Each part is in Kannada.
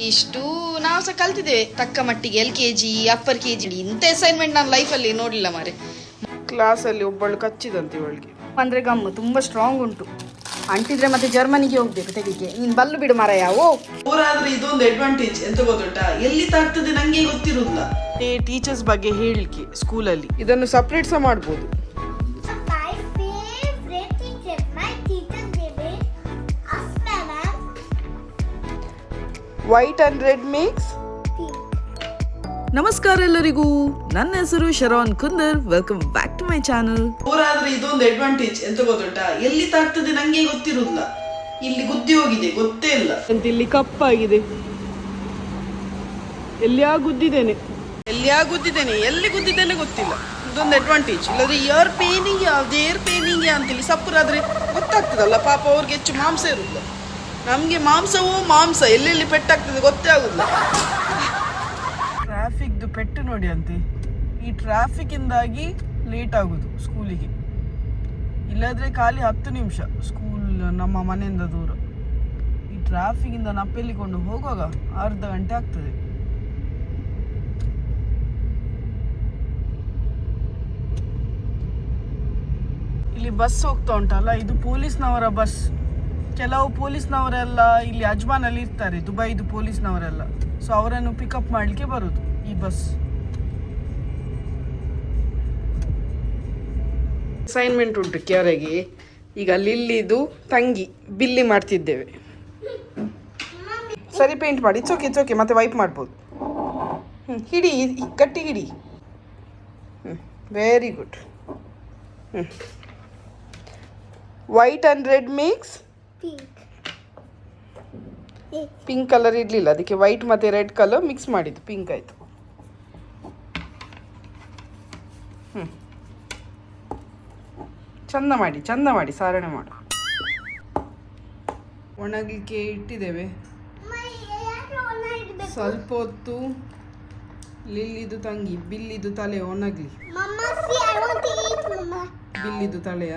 ಇಷ್ಟು ನಾವು ಸಹ ಕಲ್ತಿದ್ದೇವೆ. ತಕ್ಕ ಮಟ್ಟಿಗೆ L K G upper K G ಇಂಥ ಅಸೈನ್ಮೆಂಟ್ ನಾನು ಲೈಫಲ್ಲಿ ನೋಡಲಿಲ್ಲ ಮಾರೆ. ಕ್ಲಾಸಲ್ಲಿ ಒಬ್ಬಳು ಕಚ್ಚಿದಂತೆ ಇವಳಿಗೆ. ಅಂದ್ರೆ ಗಮ್ಮು ತುಂಬಾ ಸ್ಟ್ರಾಂಗ್ ಉಂಟು. ಅಂಟಿದ್ರೆ ಮತ್ತೆ ಜರ್ಮನಿಗೆ ಹೋಗ್ಬೇಕು ತೆಗಿಗೆ ನೀನ್ ಬಲ್ಲು ಬಿಡು ಮರ ಯಾವೋ ಊರಾದ್ರೆ ಇದೊಂದು ಅಡ್ವಾಂಟೇಜ್ ಎಂತ ಗೊತ್ತುಂಟಾ? ಎಲ್ಲಿ ತಾಗ್ತದೆ ನಂಗೆ ಗೊತ್ತಿರುದಿಲ್ಲ. ಟೀಚರ್ಸ್ ಬಗ್ಗೆ ಹೇಳಿಕೆ ಸ್ಕೂಲಲ್ಲಿ ಇದನ್ನು ಸಪ್ರೇಟ್ ಸಹ ಮಾಡ್ಬೋದು. ವೈಟ್ ಅಂಡ್ ರೆಡ್ ಮಿಕ್ಸ್ ನಮಸ್ಕಾರ ಎಲ್ಲರಿಗೂ ನನ್ನ ಹೆಸರು Sharavan Kundar welcome back to my channel ಊರಾದ್ರೆ ಇದೊಂದು ಅಡ್ವಾಂಟೇಜ್ ಎಂತ ಗೊತ್ತುಂಟಾ? ಎಲ್ಲಿ ತಾಗ್ತದೆ ನಂಗೆ ಗೊತ್ತಿರುದಿಲ್ಲ. ಇಲ್ಲಿ ಗುದ್ದಿ ಹೋಗಿದೆ ಗೊತ್ತೇ ಇಲ್ಲ. ಅಂತ ಇಲ್ಲಿ ಕಪ್ಪಾಗಿದೆ. ಎಲ್ಲಿಯಾ ಗುದ್ದಿದ್ದೇನೆ? ಎಲ್ಲಿಯಾ ಗುದ್ದಿದ್ದೇನೆ? ಎಲ್ಲಿ ಗುದ್ದಿದ್ದೇನೆ ಗೊತ್ತಿಲ್ಲ. ಇದೊಂದು ಅಡ್ವಾಂಟೇಜ್ ಇಲ್ಲದ್ರೆ ಇಯರ್ ಪೇನಿಂಗ್ ಯಾವ್ದು ಏರ್ ಪೇನಿಂಗ್ ಅಂತೇಳಿ ಸಪ್ಪುರಾದ್ರೆ ಗೊತ್ತಾಗ್ತದಲ್ಲ? ಪಾಪ ಅವ್ರಿಗೆ ಹೆಚ್ಚು ಮಾಂಸ ಇರುದಿಲ್ಲ. ನಮ್ಗೆ ಮಾಂಸವೂ ಮಾಂಸ, ಎಲ್ಲೆಲ್ಲಿ ಪೆಟ್ಟಾಗ್ತದೆ ಗೊತ್ತೇ ಆಗುದಿಲ್ಲ. ಟ್ರಾಫಿಕ್ದು ಪೆಟ್ಟು ನೋಡಿ ಅಂತೆ. ಈ ಟ್ರಾಫಿಕ್ ಇಂದಾಗಿ ಲೇಟ್ ಆಗುದು ಸ್ಕೂಲಿಗೆ ಇಲ್ಲದ್ರೆ ಖಾಲಿ ಹತ್ತು ನಿಮಿಷ ಸ್ಕೂಲ್ ನಮ್ಮ ಮನೆಯಿಂದ ದೂರ. ಈ ಟ್ರಾಫಿಕ್ ಇಂದ ನಪ್ಪೆಲ್ಲಿಕೊಂಡು ಹೋಗುವಾಗ ಅರ್ಧ ಗಂಟೆ ಆಗ್ತದೆ. ಇಲ್ಲಿ ಬಸ್ ಹೋಗ್ತಾ ಉಂಟಲ್ಲ, ಇದು ಪೊಲೀಸ್ನವರ ಬಸ್ ಕೆಲವು ಪೊಲೀಸ್ನವರೆಲ್ಲ ಇಲ್ಲಿ ಅಜ್ಮಾನಲ್ಲಿ ಇರ್ತಾರೆ, ದುಬೈದು ಪೊಲೀಸ್ನವರೆಲ್ಲ. ಸೊ ಅವರನ್ನು ಪಿಕಪ್ ಮಾಡಲಿಕ್ಕೆ ಬರೋದು ಈ ಬಸ್ ಅಸೈನ್ಮೆಂಟ್ ಉಂಟು ಕೆರೆಗೆ ಈಗ ಲಿಲ್ಲಿದು ತಂಗಿ, ಬಿಲ್ಲಿ ಮಾಡ್ತಿದ್ದೇವೆ. ಸರಿ ಪೇಂಟ್ ಮಾಡಿ. ಇಟ್ಸ್ ಓಕೆ ಇಟ್ಸ್ ಓಕೆ ಮತ್ತೆ ವೈಪ್ ಮಾಡ್ಬೋದು. ಹ್ಞೂ ಹಿಡಿ ಗಟ್ಟಿ ಹಿಡಿ. ಹ್ಞೂ ವೆರಿ ಗುಡ್ ಹ್ಞೂ white and red mix pink colour ಇರಲಿಲ್ಲ ಅದಕ್ಕೆ ವೈಟ್ ಮತ್ತು ರೆಡ್ ಕಲರ್ ಮಿಕ್ಸ್ ಮಾಡಿದ್ದು ಪಿಂಕ್ ಆಯಿತು. ಹ್ಞೂ ಚಂದ ಮಾಡಿ ಚಂದ ಮಾಡಿ ಸಾರಣೆ ಮಾಡು. ಒಣಗಲಿಕ್ಕೆ ಇಟ್ಟಿದ್ದೇವೆ. ಸ್ವಲ್ಪ ಹೊತ್ತು ಲಿಲ್ಲಿದು ತಂಗಿ ಬಿಲ್ಲಿದು ತಲೆ ಒಣಗಲಿ. ಬಿಲ್ಲಿದು ತಲೆಯ.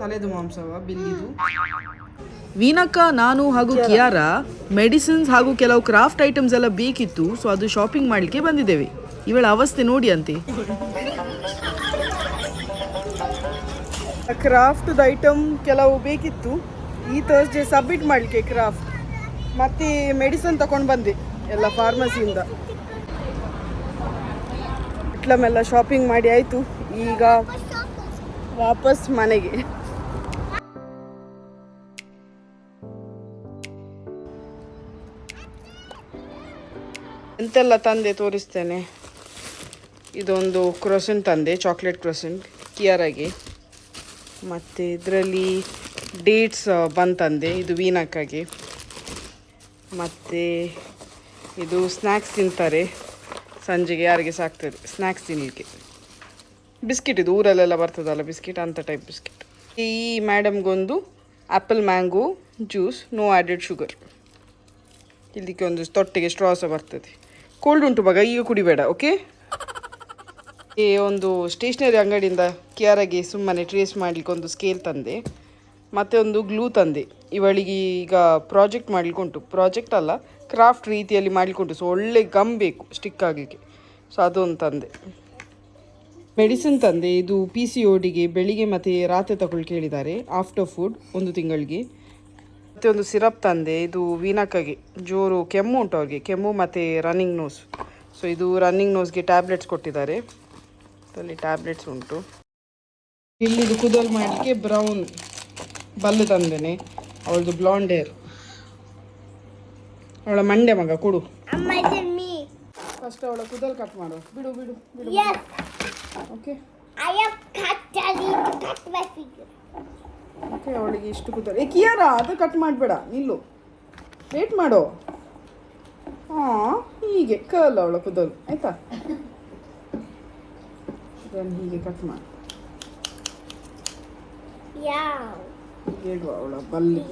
ತಲೆದು ಮಾಂಸವ ಬಿಲ್ಲಿದು ವೀನಕ್ಕ ನಾನು ಹಾಗೂ ಕಿಯಾರ ಮೆಡಿಸಿನ್ಸ್ ಹಾಗೂ ಕೆಲವು ಕ್ರಾಫ್ಟ್ ಐಟಮ್ಸ್ ಎಲ್ಲ ಬೇಕಿತ್ತು ಸೊ ಅದು ಶಾಪಿಂಗ್ ಮಾಡಲಿಕ್ಕೆ ಬಂದಿದ್ದೇವೆ. ಇವಳ ಅವಸ್ಥೆ ನೋಡಿ ಅಂತೆ. ಕ್ರಾಫ್ಟ್ ಐಟಮ್ ಕೆಲವು ಬೇಕಿತ್ತು. ಈ ಥರ್ಸ್ಡೇ ಸಬ್ಮಿಟ್ ಮಾಡಲಿಕ್ಕೆ ಕ್ರಾಫ್ಟ್ ಮತ್ತೆ ಮೆಡಿಸನ್ ತಗೊಂಡು ಬಂದೆ ಎಲ್ಲ ಫಾರ್ಮಸಿಯಿಂದ ಇಟ್ಲಮೆಲ್ಲ ಶಾಪಿಂಗ್ ಮಾಡಿ ಆಯಿತು. ಈಗ ವಾಪಸ್ ಮನೆಗೆ. ಎಂತೆಲ್ಲ ತಂದೆ ತೋರಿಸ್ತೇನೆ? ಇದೊಂದು ಕ್ರೋಸಿನ್ ತಂದೆ, ಚಾಕ್ಲೇಟ್ ಕ್ರೊಸೆಂಟ್ ಕಿಯರಾಗಿ. ಮತ್ತು ಇದರಲ್ಲಿ ಡೇಟ್ಸ್ ಬಂತಂದೆ ಇದು ವೀನಕ್ಕಾಗಿ. ಮತ್ತು ಇದು ಸ್ನ್ಯಾಕ್ಸ್ ತಿಂತಾರೆ. ಸಂಜೆಗೆ ಯಾರಿಗೆ ಸಾಕ್ತದೆ ಸ್ನ್ಯಾಕ್ಸ್ ತಿನ್ನಲಿಕ್ಕೆ ಬಿಸ್ಕಿಟ್ ಇದು ಊರಲ್ಲೆಲ್ಲ ಬರ್ತದಲ್ಲ, ಬಿಸ್ಕಿಟ್ ಅಂಥ ಟೈಪ್ ಬಿಸ್ಕಿಟ್. ಈ ಮ್ಯಾಡಮ್ಗೊಂದು apple mango juice no added sugar ಇಲ್ಲಿಗೆ ಒಂದು ತೊಟ್ಟೆಗೆ ಸ್ಟ್ರಾ ಸಹ ಬರ್ತದೆ. ಕೋಲ್ಡ್ ಉಂಟು ಮಗ, ಈಗ ಕುಡಿಬೇಡ ಓಕೆ ಈ ಒಂದು ಸ್ಟೇಷ್ನರಿ ಅಂಗಡಿಯಿಂದ ಕ್ಯಾರಾಗೆ ಸುಮ್ಮನೆ ಟ್ರೇಸ್ ಮಾಡಲಿಕ್ಕೆ ಒಂದು ಸ್ಕೇಲ್ ತಂದೆ. ಮತ್ತು ಒಂದು ಗ್ಲೂ ತಂದೆ. ಇವಳಿಗೆ ಈಗ ಪ್ರಾಜೆಕ್ಟ್ ಮಾಡ್ಲಿಕ್ಕೆ ಉಂಟು. ಪ್ರಾಜೆಕ್ಟ್ ಅಲ್ಲ ಕ್ರಾಫ್ಟ್ ರೀತಿಯಲ್ಲಿ ಮಾಡಲಿಕ್ಕೆ ಉಂಟು. ಸೊ ಒಳ್ಳೆ ಗಮ್ ಬೇಕು ಸ್ಟಿಕ್ ಆಗಲಿಕ್ಕೆ. ಸೊ ಅದೊಂದು ತಂದೆ. ಮೆಡಿಸಿನ್ ತಂದೆ, ಇದು ಪಿ ಸಿ ಓಡಿಗೆ ಬೆಳಿಗ್ಗೆ ಮತ್ತು ರಾತ್ರಿ ತಗೊಳ್ಳಿ ಹೇಳಿದ್ದಾರೆ ಆಫ್ಟರ್ ಫುಡ್ ಒಂದು ತಿಂಗಳಿಗೆ. ಮತ್ತು ಒಂದು ಸಿರಪ್ ತಂದೆ ಇದು ವೀನಕ್ಕಾಗೆ ಜೋರು ಕೆಮ್ಮು ಉಂಟು ಅವ್ರಿಗೆ ಕೆಮ್ಮು ಮತ್ತು ರನ್ನಿಂಗ್ ನೋಸ್ ಸೊ ಇದು ರನ್ನಿಂಗ್ ನೋಸ್ಗೆ ಟ್ಯಾಬ್ಲೆಟ್ಸ್ ಕೊಟ್ಟಿದ್ದಾರೆ. ಅಲ್ಲಿ ಟ್ಯಾಬ್ಲೆಟ್ಸ್ ಉಂಟು. ಇಲ್ಲಿದು ಕುದಲ್ ಮಾಡಲಿಕ್ಕೆ ಬ್ರೌನ್ ಬಲ್ಲು ತಂದೇನೆ ಅವಳದು ಬ್ಲಾಂಡ್ ಹೇರ್ ಅವಳ ಮಂಡೆ ಮಗ ಕೊಡು. ಫಸ್ಟ್ ಅವಳ ಕುದಲ್ ಕಟ್ ಮಾಡು. ಬಿಡು ಬಿಡು ಬಿಡು ಓಕೆ ಓಕೆ ಅವಳಿಗೆ ಇಷ್ಟು ಕೂತಾರೆ ಏ ಕಿಯಾರ ಅದು ಕಟ್ ಮಾಡಬೇಡ ನಿಲ್ಲು. ವೇಟ್ ಮಾಡು. ಹಾಂ ಹೀಗೆ ಕಲ್ಲು ಅವಳ ಕೂದಲು ಆಯ್ತಾ? ಇದನ್ನು ಹೀಗೆ ಕಟ್ ಮಾಡಿ. ಹೀಗೆ ಅವಳ ಬಲ್ಲಿ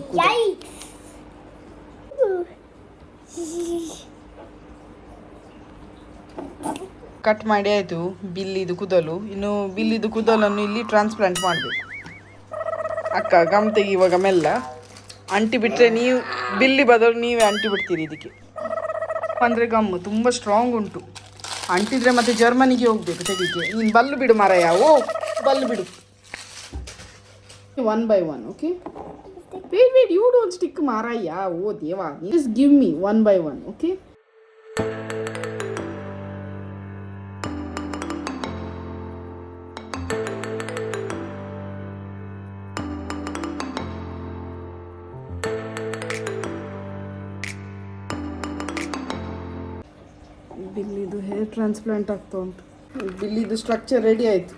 ಕಟ್ ಮಾಡಿ ಆಯಿತು ಬಿಲ್ಲಿದು ಕೂದಲು ಇನ್ನು ಬಿಲ್ಲಿದು ಕೂದಲನ್ನು ಇಲ್ಲಿ ಟ್ರಾನ್ಸ್ಪ್ಲಾಂಟ್ ಮಾಡಬೇಕು. ಅಕ್ಕ, ಗಮ್ ತೆಗಿ ಇವಾಗ ಮೆಲ್ಲ. ಅಂಟಿ ಬಿಟ್ಟರೆ ನೀವು, ಬಿಲ್ಲಿ ಬದಲು ನೀವೇ ಅಂಟಿ ಬಿಡ್ತೀರಿ ಇದಕ್ಕೆ. ಅಂದರೆ ಗಮ್, ತುಂಬ ಸ್ಟ್ರಾಂಗ್ ಉಂಟು. ಅಂಟಿದ್ರೆ ಮತ್ತೆ ಜರ್ಮನಿಗೆ ಹೋಗ್ಬೇಕು ತೆಗಿಗೆ ನೀನು ಬಲ್ಲು ಬಿಡು ಮರ ಓ, ಬಲ್ಲು ಬಿಡು. One by one okay wait wait you don't stick ಮಾರಾಯ್ಯಾ, ಓ ದೇವಾ just give me one by one okay ಬಿಲ್ಲಿದು hair transplant ಆಗ್ತಾ ಉಂಟು. ಬಿಲ್ಲಿದು ಸ್ಟ್ರಕ್ಚರ್ ರೆಡಿ ಆಯಿತು.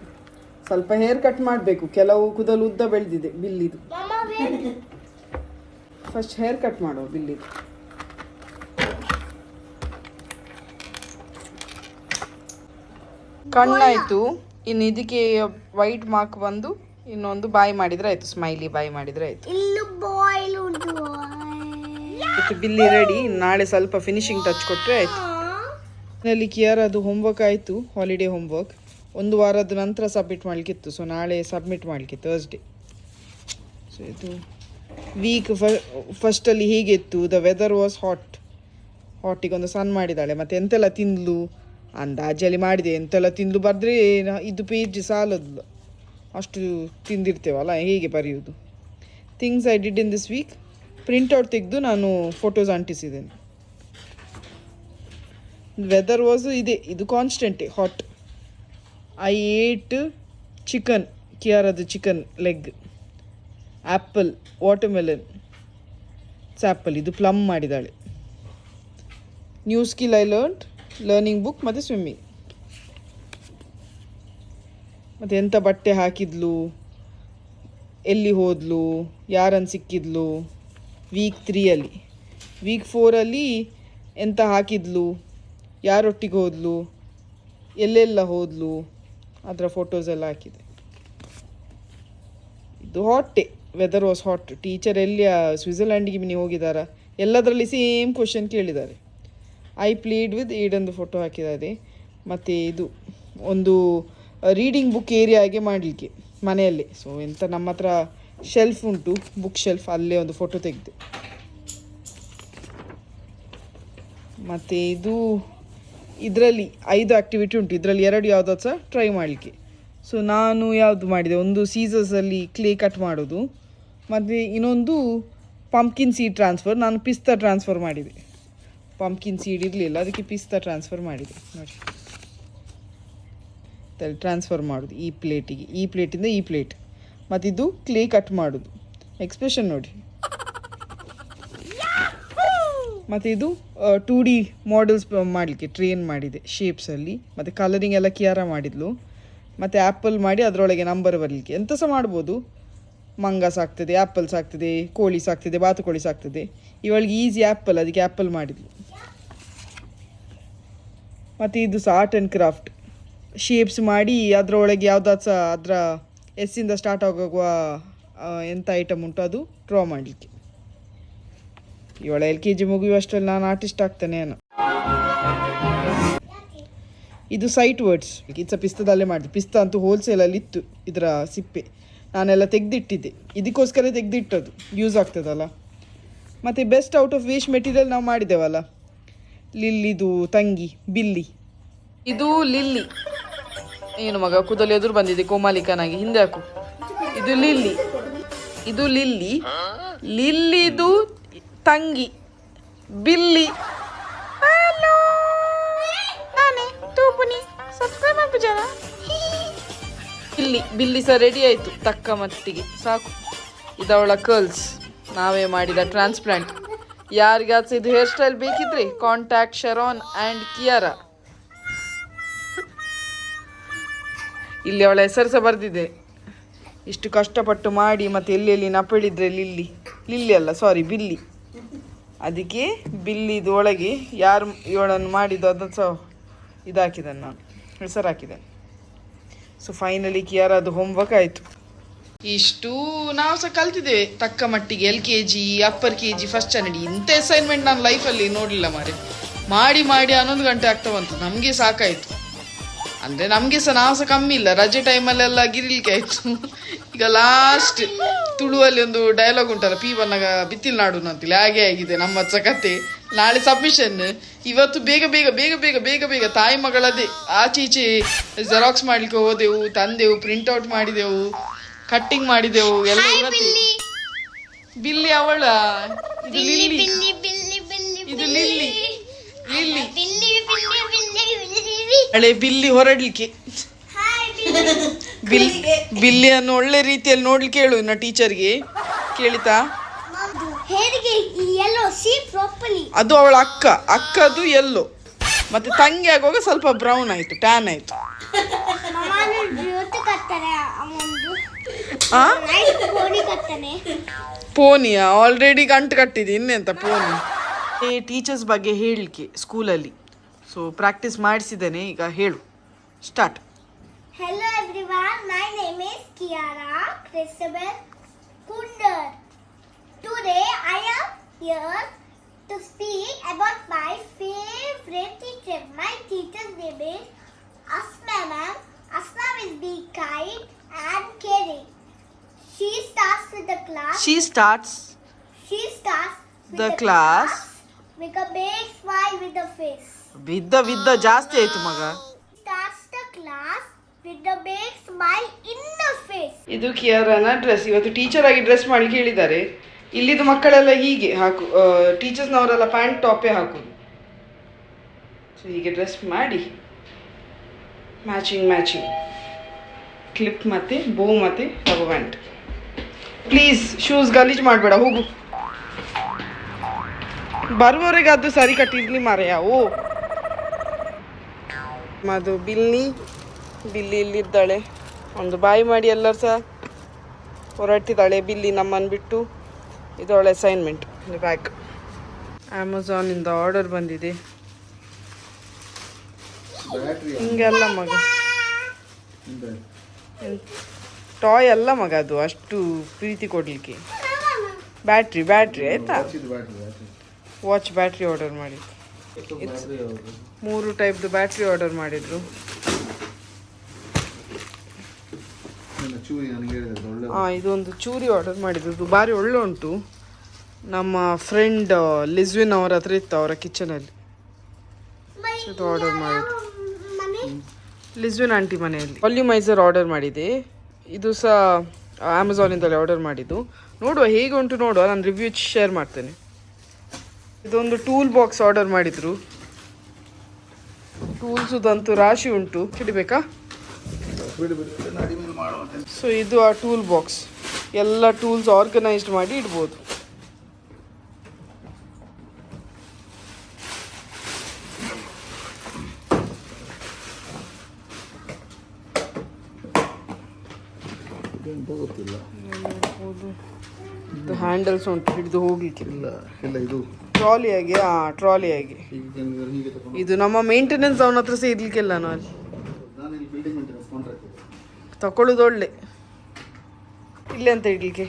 ಸ್ವಲ್ಪ ಹೇರ್ ಕಟ್ ಮಾಡಬೇಕು. ಕೆಲವು ಕುದಲು ಉದ್ದ ಬೆಳೆದಿದೆ ಬಿಲ್ಲಿದು ಫಸ್ಟ್ ಹೇರ್ ಕಟ್ ಮಾಡುವ ಬಿಲ್ಲಿದು ಕಣ್ಣಾಯಿತು. ಇನ್ನು ಇದಕ್ಕೆ ವೈಟ್ ಮಾರ್ಕ್ ಬಂದು ಇನ್ನೊಂದು ಬಾಯಿ ಮಾಡಿದ್ರೆ ಆಯಿತು. ಸ್ಮೈಲಿ ಬಾಯಿ ಮಾಡಿದ್ರೆ ಆಯಿತು. ಬಿಲ್ಲಿ ರೆಡಿ ನಾಳೆ ಸ್ವಲ್ಪ ಫಿನಿಶಿಂಗ್ ಟಚ್ ಕೊಟ್ಟರೆ ಆಯಿತು. ಅಲ್ಲಿ ಕಿಯರ್ ಅದು ಹೋಮ್ವರ್ಕ್ ಆಯಿತು ಹಾಲಿಡೇ ಹೋಮ್ವರ್ಕ್ ಒಂದು ವಾರದ ನಂತರ ಸಬ್ಮಿಟ್ ಮಾಡಲಿಕ್ಕಿತ್ತು. ಸೊ ನಾಳೆ ಸಬ್ಮಿಟ್ ಮಾಡಲಿಕ್ಕೆ ಥರ್ಸ್ಡೇ ಸೊ ಇದು ವೀಕ್ ಫ ಫಸ್ಟಲ್ಲಿ ಹೀಗಿತ್ತು ದ ವೆದರ್ ವಾಸ್ ಹಾಟ್ ಹಾಟಿಗೆ ಒಂದು ಸನ್ ಮಾಡಿದ್ದಾಳೆ ಮತ್ತು ಎಂತೆಲ್ಲ ತಿಂದ್ಲು? ಅಂದಾಜಲ್ಲಿ ಮಾಡಿದೆ. ಎಂತೆಲ್ಲ ತಿಂದ್ಲು? ಬರೆದ್ರೆ ಇದು ಪೇಜ್ ಸಾಲದು. ಅಷ್ಟು ತಿಂದಿರ್ತೇವಲ್ಲ ಹೇಗೆ ಬರೆಯುವುದು. Things I did in this week printout ತೆಗೆದು ನಾನು ಫೋಟೋಸ್ ಅಂಟಿಸಿದ್ದೇನೆ. ವೆದರ್ ವಾಸ್ ಇದೆ. ಇದು ಕಾನ್ಸ್ಟೆಂಟೇ hot I ate chicken ಕಿಯಾರದು chicken leg apple watermelon apple ಇದು ಪ್ಲಮ್ ಮಾಡಿದ್ದಾಳೆ. New skill I learn learning book ಮತ್ತು ಸ್ವಿಮ್ಮಿಂಗ್ ಮತ್ತು ಎಂಥ ಬಟ್ಟೆ ಹಾಕಿದ್ಲು? ಎಲ್ಲಿ ಹೋದ್ಲು? ಯಾರನ್ನು ಸಿಕ್ಕಿದ್ಲು? ವೀಕ್ ತ್ರೀಯಲ್ಲಿ ವೀಕ್ ಫೋರಲ್ಲಿ ಎಂಥ ಹಾಕಿದ್ಲು? ಯಾರೊಟ್ಟಿಗೆ ಹೋದ್ಲು? ಎಲ್ಲೆಲ್ಲ ಹೋದ್ಲು? ಅದರ ಫೋಟೋಸ್ ಎಲ್ಲ ಹಾಕಿದೆ. ಇದು ಹಾಟೆ ವೆದರ್ ವಾಸ್ ಹಾಟ್ ಟೀಚರ್ ಎಲ್ಲಿ ಸ್ವಿಟ್ಜರ್ಲ್ಯಾಂಡಿಗೆ ನೀವು ಹೋಗಿದ್ದಾರಾ? ಎಲ್ಲದರಲ್ಲಿ ಸೇಮ್ ಕ್ವಶನ್ ಕೇಳಿದ್ದಾರೆ. ಐ ಪ್ಲೀಡ್ ವಿತ್ ಈಡೊಂದು ಫೋಟೋ ಹಾಕಿದ್ದಾರೆ. ಮತ್ತು ಇದು, ಒಂದು ರೀಡಿಂಗ್ ಬುಕ್ ಏರಿಯಾಗೆ ಮಾಡಲಿಕ್ಕೆ, ಮನೆಯಲ್ಲೇ. ಸೊ ಎಂಥ ನಮ್ಮ ಹತ್ರ ಶೆಲ್ಫ್ ಉಂಟು. ಬುಕ್ ಶೆಲ್ಫ್ ಅಲ್ಲೇ ಒಂದು ಫೋಟೋ ತೆಗೆದೆ. ಮತ್ತು ಇದು ಇದರಲ್ಲಿ ಐದು ಆ್ಯಕ್ಟಿವಿಟಿ ಉಂಟು. ಇದರಲ್ಲಿ ಎರಡು ಯಾವುದಾದ್ರು ಸಹ ಟ್ರೈ ಮಾಡಲಿಕ್ಕೆ. ಸೊ ನಾನು ಯಾವುದು ಮಾಡಿದೆ? ಒಂದು ಸೀಸರ್ಸಲ್ಲಿ ಕ್ಲೇ ಕಟ್ ಮಾಡೋದು. ಮತ್ತು ಇನ್ನೊಂದು ಪಂಪ್ಕಿನ್ ಸೀಡ್ ಟ್ರಾನ್ಸ್ಫರ್ ನಾನು ಪಿಸ್ತಾ ಟ್ರಾನ್ಸ್ಫರ್ ಮಾಡಿದೆ. ಪಂಪ್ಕಿನ್ ಸೀಡ್ ಇರಲಿಲ್ಲ. ಅದಕ್ಕೆ ಪಿಸ್ತಾ ಟ್ರಾನ್ಸ್ಫರ್ ಮಾಡಿದೆ. ನೋಡಿ. ಟ್ರಾನ್ಸ್ಫರ್ ಮಾಡೋದು. ಈ ಪ್ಲೇಟಿಗೆ ಈ ಪ್ಲೇಟಿಂದ ಈ ಪ್ಲೇಟ್ ಮತ್ತು ಇದು ಕ್ಲೇ ಕಟ್ ಮಾಡೋದು. ಎಕ್ಸ್ಪ್ರೆಷನ್ ನೋಡಿ. ಮತ್ತು ಇದು ಟೂ ಡಿ ಮಾಡಲ್ಸ್ ಮಾಡಲಿಕ್ಕೆ ಟ್ರೈನ್ ಮಾಡಿದೆ ಶೇಪ್ಸಲ್ಲಿ ಮತ್ತು ಕಲರಿಂಗ್ ಎಲ್ಲ ಕಿಯಾರ ಮಾಡಿದ್ಲು. ಮತ್ತು ಆ್ಯಪಲ್ ಮಾಡಿ ಅದರೊಳಗೆ ನಂಬರ್ ಬರಲಿಕ್ಕೆ. ಎಂತ ಸಹ ಮಾಡ್ಬೋದು. ಮಂಗ ಸಾಕ್ತದೆ ಆ್ಯಪಲ್ ಸಾಕ್ತದೆ ಕೋಳಿ ಸಾಕ್ತದೆ ಬಾತುಕೋಳಿ ಸಾಕ್ತದೆ ಇವಳಿಗೆ ಈಸಿ ಆ್ಯಪಲ್ ಅದಕ್ಕೆ ಆ್ಯಪಲ್ ಮಾಡಿದ್ಲು. ಮತ್ತು ಇದು ಸಹ ಆರ್ಟ್ ಆ್ಯಂಡ್ ಕ್ರಾಫ್ಟ್ ಶೇಪ್ಸ್ ಮಾಡಿ ಅದರೊಳಗೆ ಯಾವುದಾದ್ರು ಸಹ ಅದರ ಎಸ್ಸಿಂದ ಸ್ಟಾರ್ಟ್ ಆಗುವ ಎಂಥ ಐಟಮ್ ಉಂಟು ಅದು ಡ್ರಾ ಮಾಡಲಿಕ್ಕೆ. ಇವಳ ಎಲ್ ಕೆ ಜಿ ಮುಗಿಯುವಷ್ಟರಲ್ಲಿ ನಾನು ಆರ್ಟಿಸ್ಟ್ ಆಗ್ತೇನೆ ನಾನು ಇದು ಸೈಟ್ ವರ್ಡ್ಸ್ ಇತ್ಸ ಪಿಸ್ತದಲ್ಲೇ ಮಾಡಿದೆ ಪಿಸ್ತ ಅಂತೂ ಹೋಲ್ಸೇಲಲ್ಲಿ ಇತ್ತು ಇದರ ಸಿಪ್ಪೆ. ನಾನೆಲ್ಲ ತೆಗೆದಿಟ್ಟಿದ್ದೆ. ಇದಕ್ಕೋಸ್ಕರ ತೆಗೆದಿಟ್ಟದ್ದು. ಯೂಸ್ ಆಗ್ತದಲ್ಲ. ಮತ್ತು best out of waste material ನಾವು ಮಾಡಿದ್ದೇವಲ್ಲ ಲಿಲ್ಲಿದು ತಂಗಿ ಬಿಲ್ಲಿ. ಇದು ಲಿಲ್ಲಿ. ಏನು ಮಗ ಕೂದಲು ಎದುರು ಬಂದಿದೆ ಕೋಮಾಲಿಕನಾಗಿ. ಹಿಂದೆ ಹಾಕು. ಇದು ಲಿಲ್ಲಿ. ಇದು ಲಿಲ್ಲಿ. ಲಿಲ್ಲಿದು ತಂಗಿ, ಬಿಲ್ಲಿ. ನಾನೇ ತೂಪುನಿ. ಸಬ್ಸ್ಕ್ರೈಬ್ ಮಾಡ್ಬಿ ಜನ. ಬಿಲ್ಲಿ ಬಿಲ್ಲಿ ಸಹ ರೆಡಿ ಆಯಿತು. ತಕ್ಕ ಮಟ್ಟಿಗೆ. ಸಾಕು. ಇದವಳ ಕರ್ಲ್ಸ್ ನಾವೇ ಮಾಡಿದ ಟ್ರಾನ್ಸ್ಪ್ಲಾಂಟ್ ಯಾರಿಗಾದ್ರೂ ಇದು ಹೇರ್ ಸ್ಟೈಲ್ ಬೇಕಿದ್ರೆ ಕಾಂಟ್ಯಾಕ್ಟ್ ಶರೋನ್ ಆ್ಯಂಡ್ ಕಿಯಾರಾ ಇಲ್ಲಿ ಅವಳ ಹೆಸರು ಸಹ ಬರೆದಿದೆ. ಇಷ್ಟು ಕಷ್ಟಪಟ್ಟು ಮಾಡಿ ಮತ್ತೆ ಎಲ್ಲೆಲ್ಲಿ ನಪಳಿದ್ರೆ ಲಿಲ್ಲಿ. ಲಿಲ್ಲಿ ಅಲ್ಲ ಸಾರಿ ಬಿಲ್ಲಿ. ಅದಕ್ಕೆ ಬಿಲ್ಲಿದು ಒಳಗೆ ಯಾರು ಇವಳನ್ನು ಮಾಡಿದ್ದು ಅದನ್ನು ಸಹ ಇದಾಕಿದ್ದಾನೆ ನಾನು ಹೆಸರು ಹಾಕಿದೆ ಸೊ ಫೈನಲಿ ಕಿಯಾರದು ಹೋಮ್ವರ್ಕ್ ಆಯಿತು. ಇಷ್ಟು ನಾವು ಸಹ ಕಲ್ತಿದ್ದೇವೆ, ತಕ್ಕ ಮಟ್ಟಿಗೆ L K G upper K G first standard ಇಂಥ ಅಸೈನ್ಮೆಂಟ್ ನಾನು ಲೈಫಲ್ಲಿ ನೋಡಲಿಲ್ಲ ಮಾರೆ. ಮಾಡಿ ಮಾಡಿ ಹನ್ನೊಂದು ಗಂಟೆ ಆಗ್ತಾ ಬಂತು, ನಮಗೆ ಸಾಕಾಯಿತು. ಅಂದರೆ ನಮಗೆ ಸಹ ನಾವು ಸಹ ಕಮ್ಮಿ ಇಲ್ಲ, ರಜೆ ಟೈಮಲ್ಲೆಲ್ಲ ಗಿರಿಲಿಕ್ಕೆ ಆಯಿತು. ಈಗ ಲಾಸ್ಟ್ ತುಳುವಲ್ಲಿ ಒಂದು ಡೈಲಾಗ್ ಉಂಟಲ್ಲ ಪಿ ಬನ್ನಗ ಬಿತ್ತಿಲ್ ನಾಡು ಅಂತೇಳಿ ಹಾಗೆ ಆಗಿದೆ ನಮ್ಮ ಹತ್ರ ಕತೆ. ನಾಳೆ ಸಬ್ಮಿಷನ್ ಇವತ್ತು ಬೇಗ ಬೇಗ ಬೇಗ ಬೇಗ ಬೇಗ ಬೇಗ ತಾಯಿ ಮಗಳದೇ ಆಚೆ ಈಚೆ ಜೆರಾಕ್ಸ್ ಮಾಡ್ಲಿಕ್ಕೆ ಹೋದೆವು ತಂದೆವು ಪ್ರಿಂಟ್ ಔಟ್ ಮಾಡಿದೆವು ಕಟ್ಟಿಂಗ್ ಮಾಡಿದೆವು ಎಲ್ಲ ಇವತ್ತು ಬಿಲ್ಲಿ ಅವಳ ಇದು ಲಿಲ್ಲಿ ಬಿಲ್ಲಿ ಬಿಲ್ಲಿ ಬಿಲ್ಲಿ ಇದು ಲಿಲ್ಲಿ ಲಿಲ್ಲಿ ಬಿಲ್ಲಿ ಬಿಲ್ಲಿ ಬಿಲ್ಲಿ ಬಿಲ್ಲಿ ಹಳೆ ಬಿಲ್ಲಿ ಹೊರಡ್ಲಿಕ್ಕೆ. ಬಿಲ್ ಬಿಲ್ಲಿಯನ್ನು ಒಳ್ಳೆ ರೀತಿಯಲ್ಲಿ ನೋಡ್ಲಿಕ್ಕೆ ಹೇಳು ಇನ್ನ ಟೀಚರ್ಗೆ. ಕೇಳಿತಾ? ಅದು ಅವಳ ಅಕ್ಕ ಅಕ್ಕದು ಎಲ್ಲೋ ಮತ್ತೆ ತಂಗಿ ಆಗುವಾಗ ಸ್ವಲ್ಪ ಬ್ರೌನ್ ಆಯ್ತು ಟ್ಯಾನ್ ಆಯ್ತು. ಪೋನಿಯ ಆಲ್ರೆಡಿ ಗಂಟು ಕಟ್ಟಿದೆ ಇನ್ನೆಂತ ಪೋನಿ ಟೀಚರ್ಸ್ ಬಗ್ಗೆ ಹೇಳಲಿಕ್ಕೆ ಸ್ಕೂಲಲ್ಲಿ ಸೊ ಪ್ರಾಕ್ಟೀಸ್ ಮಾಡಿಸಿದ್ದೇನೆ ಈಗ ಹೇಳು. Start Hello everyone, my name is Kiara Christabel Kunder. Today I am here to speak about my favorite teacher. My teacher's name is Asma ma'am. Asma will be kind and caring. She starts with the class. She starts She starts with The class. with a big smile with the face. ಬಿದ್ದ ಬಿದ್ದ ಜಾಸ್ತಿ ಆಯ್ತು ಮಗ Starts the class ಇದು ಕಿಯಾರನ ಡ್ರೆಸ್ ಇವತ್ತು ಟೀಚರ್ ಆಗಿ ಡ್ರೆಸ್ ಮಾಡ್ಲಿಕ್ಕೆ ಕೇಳಿದ್ದಾರೆ ಇಲ್ಲಿದ್ದು ಮಕ್ಕಳೆಲ್ಲ ಹೀಗೆ ಹಾಕು ಟೀಚರ್ಸ್ನವರೆಲ್ಲ ಪ್ಯಾಂಟ್ ಟಾಪೇ ಹಾಕುದು. ಸೊ ಹೀಗೆ ಡ್ರೆಸ್ ಮಾಡಿ ಮ್ಯಾಚಿಂಗ್ ಮ್ಯಾಚಿಂಗ್ ಕ್ಲಿಪ್ ಮತ್ತೆ ಬೋ ಮತ್ತೆ ರಬ್ಬರ್ ಬ್ಯಾಂಡ್ ಪ್ಲೀಸ್ ಶೂಸ್ ಗಲೀಜ್ ಮಾಡಬೇಡ, ಹೋಗು. ಬರುವವರೆಗೆ ಅದು ಸರಿ ಕಟ್ಟಿರ್ಲಿ ಮಾರಯ್ಯ, ಓ. ಮದು ಬಿಲ್ಲಿ. ಬಿಲ್ಲಿ ಇಲ್ಲಿದ್ದಾಳೆ ಒಂದು ಬಾಯಿ ಮಾಡಿ ಎಲ್ಲರೂ ಸಹ ಹೊರಟಿದ್ದಾಳೆ ಬಿಲ್ಲಿ ನಮ್ಮನ್ನು ಬಿಟ್ಟು. ಇದು ಅವಳ ಅಸೈನ್ಮೆಂಟ್ ಬ್ಯಾಗ್ ಅಮೆಝಾನಿಂದ ಆರ್ಡರ್ ಬಂದಿದೆ. ಹಿಂಗೆಲ್ಲ ಮಗ. ಟಾಯ್ ಅಲ್ಲ ಮಗ ಅದು ಅಷ್ಟು ಪ್ರೀತಿ ಕೊಡಲಿಕ್ಕೆ. ಬ್ಯಾಟ್ರಿ ಬ್ಯಾಟ್ರಿ ಆಯ್ತಾ? ವಾಚ್ ಬ್ಯಾಟ್ರಿ ಆರ್ಡರ್ ಮಾಡಿ ಮೂರು ಟೈಪ್ದು ಬ್ಯಾಟ್ರಿ ಆರ್ಡರ್ ಮಾಡಿದ್ರು. ಚೂರಿ ನನಗೆ ಹೇಳಿದೆ ಒಳ್ಳೆ ಹಾಂ ಇದೊಂದು ಚೂರಿ ಆರ್ಡರ್ ಮಾಡಿದ್ದು. ಭಾರಿ ಒಳ್ಳೆ ಉಂಟು. ನಮ್ಮ ಫ್ರೆಂಡ್ ಲಿಸ್ವಿನ್ ಅವರ ಹತ್ರ ಇತ್ತು ಅವರ ಕಿಚನಲ್ಲಿ ಇದು ಆರ್ಡರ್ ಮಾಡಿದ್ದು. ಲಿಸ್ವಿನ್ ಆಂಟಿ ಮನೆಯಲ್ಲಿ. ವಾಲ್ಯೂಮೈಸರ್ ಆರ್ಡರ್ ಮಾಡಿದೆ. ಇದು ಸಹ ಅಮೆಝಾನಿಂದಲೇ ಆರ್ಡರ್ ಮಾಡಿದ್ದು. ನೋಡುವ ಹೇಗೆ ಉಂಟು ನೋಡುವ. ನಾನು ರಿವ್ಯೂ ಶೇರ್ ಮಾಡ್ತೇನೆ. ಇದೊಂದು ಟೂಲ್ ಬಾಕ್ಸ್ ಆರ್ಡರ್ ಮಾಡಿದ್ರು. ಟೂಲ್ಸುದಂತೂ ರಾಶಿ ಉಂಟು. ಹಿಡಿಬೇಕಾ? ಅಡಿಮೆ ಸೊ ಇದು ಆ ಟೂಲ್ ಬಾಕ್ಸ್ ಎಲ್ಲ ಟೂಲ್ಸ್ ಆರ್ಗನೈಸ್ಡ್ ಮಾಡಿ ಇಡ್ಬೋದು. ಗೊತ್ತಿಲ್ಲ. ಇದು ಹ್ಯಾಂಡಲ್ಸ್ ಉಂಟು ಹಿಡಿದು ಹೋಗ್ಲಿಕ್ಕೆ. ಇಲ್ಲ ಇಲ್ಲ ಇದು ಟ್ರಾಲಿಯಾಗಿ ತಗೊಂಡು ಇದು ನಮ್ಮ ಮೇಂಟೆನೆನ್ಸ್ ಅವನ ಹತ್ರ ಸಹ ಇರ್ಲಿಕ್ಕಿಲ್ಲ ನಾನು ಅಲ್ಲಿ ನಾನು ಇಲ್ಲಿ ಬಿಲ್ಡಿಂಗ್ ಮೇಂಟೆನೆನ್ಸ್ ತಕೊಳ್ಳೋದು ಒಳ್ಳೆ. ಇಲ್ಲ ಅಂತ ಇಡ್ಲಿಕ್ಕೆ.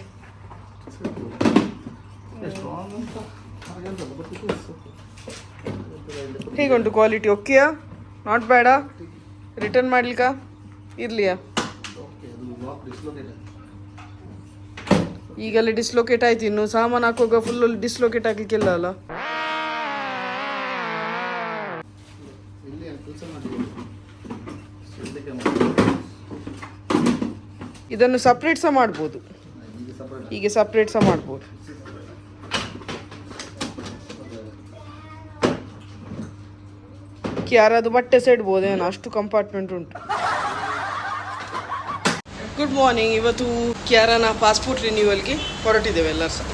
ಉಂಟು ಕ್ವಾಲಿಟಿ ಓಕೆಯಾ ನಾಟ್ ಬೇಡ. ರಿಟರ್ನ್ ಮಾಡ್ಲಿಕ್ಕ? ಇರ್ಲಿಯಾ? ಲಾಕ್ ಡಿಸ್ಲೊಕೇಟ್ ಆಯ್ತು, ಇನ್ನು ಸಾಮಾನು ಹಾಕುವಾಗ ಫುಲ್ ಡಿಸ್ಲೊಕೇಟ್ ಆಗ್ಲಿಕ್ಕಿಲ್ಲ ಅಲ್ಲ ಇಲ್ಲಿ ಏನು ಕೆಲಸ ಮಾಡಿ ಇದಕ್ಕೆ ಇದನ್ನು ಸಪ್ರೇಟ್ ಸಹ ಮಾಡ್ಬೋದು. ಹೀಗೆ ಸಪ್ರೇಟ್ ಸಹ ಮಾಡ್ಬೋದು. ಯಾರಾದ್ರೂ ಬಟ್ಟೆ ಸಹ ಅಷ್ಟು ಕಂಪಾರ್ಟ್ಮೆಂಟ್ ಉಂಟು. ಗುಡ್ ಮಾರ್ನಿಂಗ್ ಇವತ್ತು ಕ್ಯಾರನ ಪಾಸ್ಪೋರ್ಟ್ ರಿನ್ಯೂವಲ್ಗೆ ಹೊರಟಿದ್ದೇವೆ ಎಲ್ಲರೂ ಸಹ.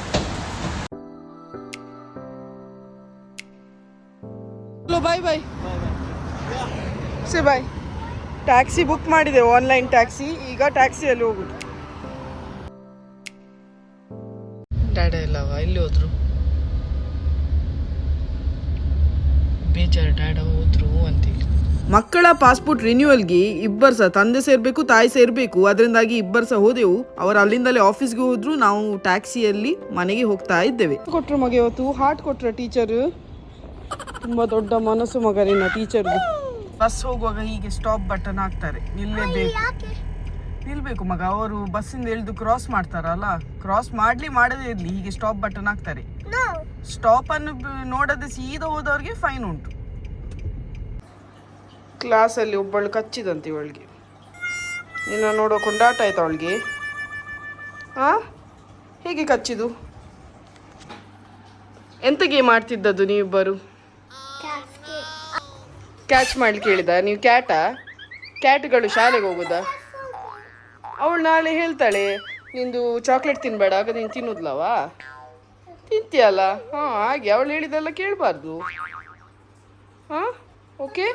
Hello bye bye say bye taxi book ಮಾಡಿದೆ ಆನ್ಲೈನ್ ಟ್ಯಾಕ್ಸಿ. ಈಗ ಟ್ಯಾಕ್ಸಿಯಲ್ಲಿ ಹೋಗುದು ಡ್ಯಾಡ ಇಲ್ಲವ ಇಲ್ಲಿ ಹೋದ್ರು? ಬೇಜಾರು ಡ್ಯಾಡ ಹೋದ್ರು ಅಂತೇಳಿ ಮಕ್ಕಳ ಪಾಸ್ಪೋರ್ಟ್ ರಿನ್ಯೂವಲ್ಗೆ ಇಬ್ಬರು ಸಹ ತಂದೆ ಸೇರಬೇಕು ತಾಯಿ ಸೇರಬೇಕು. ಅದರಿಂದಾಗಿ ಇಬ್ಬರು ಸಹ ಹೋದೆವು. ಅವರು ಅಲ್ಲಿಂದಲೇ ಆಫೀಸ್ಗೆ ಹೋದ್ರು. ನಾವು ಟ್ಯಾಕ್ಸಿಯಲ್ಲಿ ಮನೆಗೆ ಹೋಗ್ತಾ ಇದ್ದೇವೆ. ಕೊಟ್ಟರು ಮಗ ಇವತ್ತು. ಹಾಟ್ ಕೊಟ್ರ ಟೀಚರ್ ತುಂಬಾ ದೊಡ್ಡ ಮನಸ್ಸು ಮಗರಿನ ಟೀಚರ್ ಬಸ್ ಹೋಗುವಾಗ ಹೀಗೆ ಸ್ಟಾಪ್ ಬಟನ್ ಹಾಕ್ತಾರೆ. ನಿಲ್ಲೇಬೇಕು. ನಿಲ್ಬೇಕು ಮಗ ಅವರು ಬಸ್ಸಿಂದ ಇಳಿದು ಕ್ರಾಸ್ ಮಾಡ್ತಾರಲ್ಲ ಕ್ರಾಸ್ ಮಾಡ್ಲಿ ಮಾಡದೇ ಇರ್ಲಿ ಹೀಗೆ ಸ್ಟಾಪ್ ಬಟನ್ ಹಾಕ್ತಾರೆ. ಸ್ಟಾಪ್ ಅನ್ನು ನೋಡದೆ ಸೀದಾ ಹೋದವ್ರಿಗೆ ಫೈನ್ ಉಂಟು. ಕ್ಲಾಸಲ್ಲಿ ಒಬ್ಬಳು ಕಚ್ಚಿದಂತೆ ಇವಳಿಗೆ. ನಿನ್ನ ನೋಡೋ ಕೊಂಡಾಟ ಆಯ್ತು ಅವಳಿಗೆ? ಆ? ಹೇಗೆ ಕಚ್ಚಿದು ಎಂತ ಗೇಮ್ ಆಡ್ತಿದ್ದದ್ದು ನೀವಿಬ್ಬರು. ಕ್ಯಾಚ್ ಮಾಡ್ಲಿಕ್ಕೆ ಹೇಳಿದ ನೀವು ಕ್ಯಾಟಾ ಕ್ಯಾಟ್ಗಳು ಶಾಲೆಗೆ ಹೋಗುದಾ? ಅವಳು ನಾಳೆ ಹೇಳ್ತಾಳೆ, ನಿಂದು ಚಾಕ್ಲೇಟ್ ತಿನ್ಬೇಡ, ಆಗ ನೀನು ತಿನ್ನೋದ್ಲವಾ? ತಿಂತೀಯಲ್ಲ. ಹಾಂ, ಹಾಗೆ, ಅವಳು ಹೇಳಿದೆಲ್ಲ ಕೇಳಬಾರ್ದು. ಹಾಂ ಓಕೆ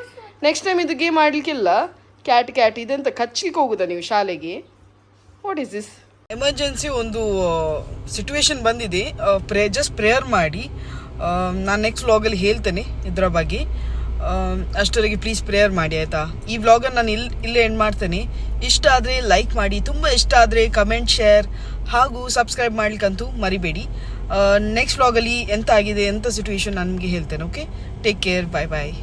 ನೆಕ್ಸ್ಟ್ ಟೈಮ್ ಇದು ಗೇಮ್ ಆಡ್ಲಿಕ್ಕಿಲ್ಲ. ಕ್ಯಾಟ್ ಕ್ಯಾಟ್ ಇದೆಂತ ಕಚ್ಚಿಗೆ ಹೋಗುದಾ ನೀವು ಶಾಲೆಗೆ? ವಾಟ್ ಇಸ್ ದಿಸ್ ಎಮರ್ಜೆನ್ಸಿ ಒಂದು ಸಿಚುವೇಶನ್ ಬಂದಿದೆ. ಪ್ರೇ ಜಸ್ಟ್ ಪ್ರೇಯರ್ ಮಾಡಿ. ನಾನು ನೆಕ್ಸ್ಟ್ ವ್ಲಾಗಲ್ಲಿ ಹೇಳ್ತೇನೆ, ಇದರ ಬಗ್ಗೆ. ಅಷ್ಟರಿಗೆ ಪ್ಲೀಸ್ ಪ್ರೇಯರ್ ಮಾಡಿ, ಆಯಿತಾ? ಈ ವ್ಲಾಗನ್ನು ನಾನು ಇಲ್ಲಿ ಇಲ್ಲೇ ಎಂಡ್ ಮಾಡ್ತೇನೆ. ಇಷ್ಟ ಆದರೆ ಲೈಕ್ ಮಾಡಿ, ತುಂಬ ಇಷ್ಟ ಆದರೆ ಕಮೆಂಟ್ ಶೇರ್ ಹಾಗೂ ಸಬ್ಸ್ಕ್ರೈಬ್ ಮಾಡ್ಲಿಕ್ಕಂತೂ ಮರಿಬೇಡಿ. ನೆಕ್ಸ್ಟ್ ವ್ಲಾಗಲ್ಲಿ ಎಂತ ಆಗಿದೆ ಎಂಥ ಸಿಚುವೇಶನ್ ನನಗೆ ಹೇಳ್ತೇನೆ okay take care bye bye